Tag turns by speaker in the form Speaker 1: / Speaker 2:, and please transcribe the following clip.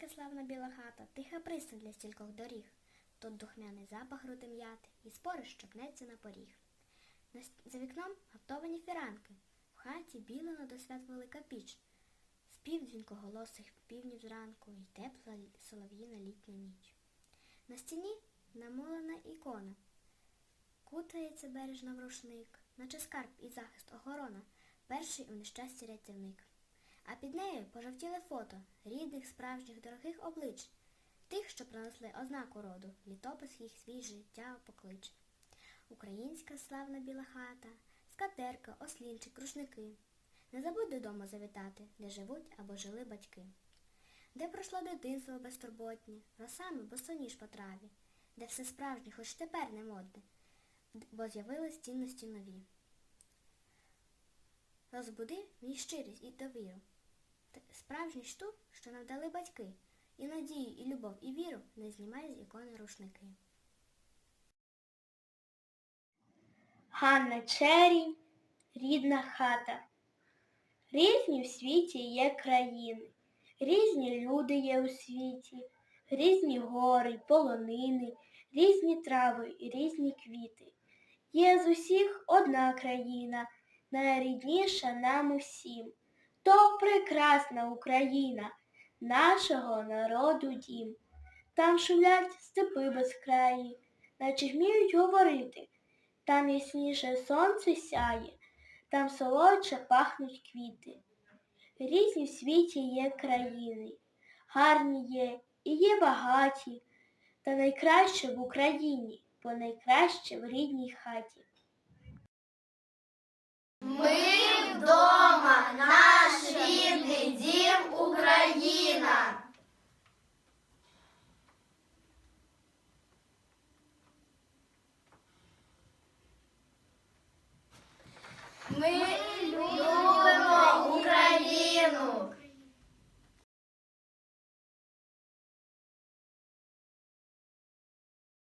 Speaker 1: Українська славна біла хата, тиха пристань для стількох доріг. Тут духмяний запах груди м'яти і спори, що пнеться на поріг. За вікном гаптовані фіранки, в хаті білена до свят велика піч. Спів дзвінкоголосих півнів зранку і тепла солов'їна літня ніч. На стіні намолена ікона, кутається бережно в рушник, наче скарб і захист охорона, перший у нещасті рятівник. А під нею пожовтіле фото рідних, справжніх, дорогих облич, тих, що принесли ознаку роду, літопис їх свій життя поклич. Українська славна біла хата, скатерка, ослінчик, рушники. Не забудь додому завітати, де живуть або жили батьки. Де пройшло дитинство безтурботнє, росами босоніж по траві, де все справжнє, хоч тепер не модне, бо з'явились цінності нові. Розбуди мій щирість і довіру, справжність ту, що нам дали батьки, і надію, і любов, і віру не знімай з ікони рушники.
Speaker 2: Ганна Черінь, рідна хата. Різні в світі є країни, різні люди є у світі, різні гори, полонини, різні трави і різні квіти. Є з усіх одна країна, найрідніша нам усім. То прекрасна Україна, нашого народу дім. Там шумлять степи безкраї, наче вміють говорити. Там ясніше сонце сяє, там солодше пахнуть квіти. Різні в світі є країни, гарні є і є багаті, та найкраще в Україні, бо найкраще в рідній хаті.
Speaker 3: Ми вдома, наш рідний дім Україна. Ми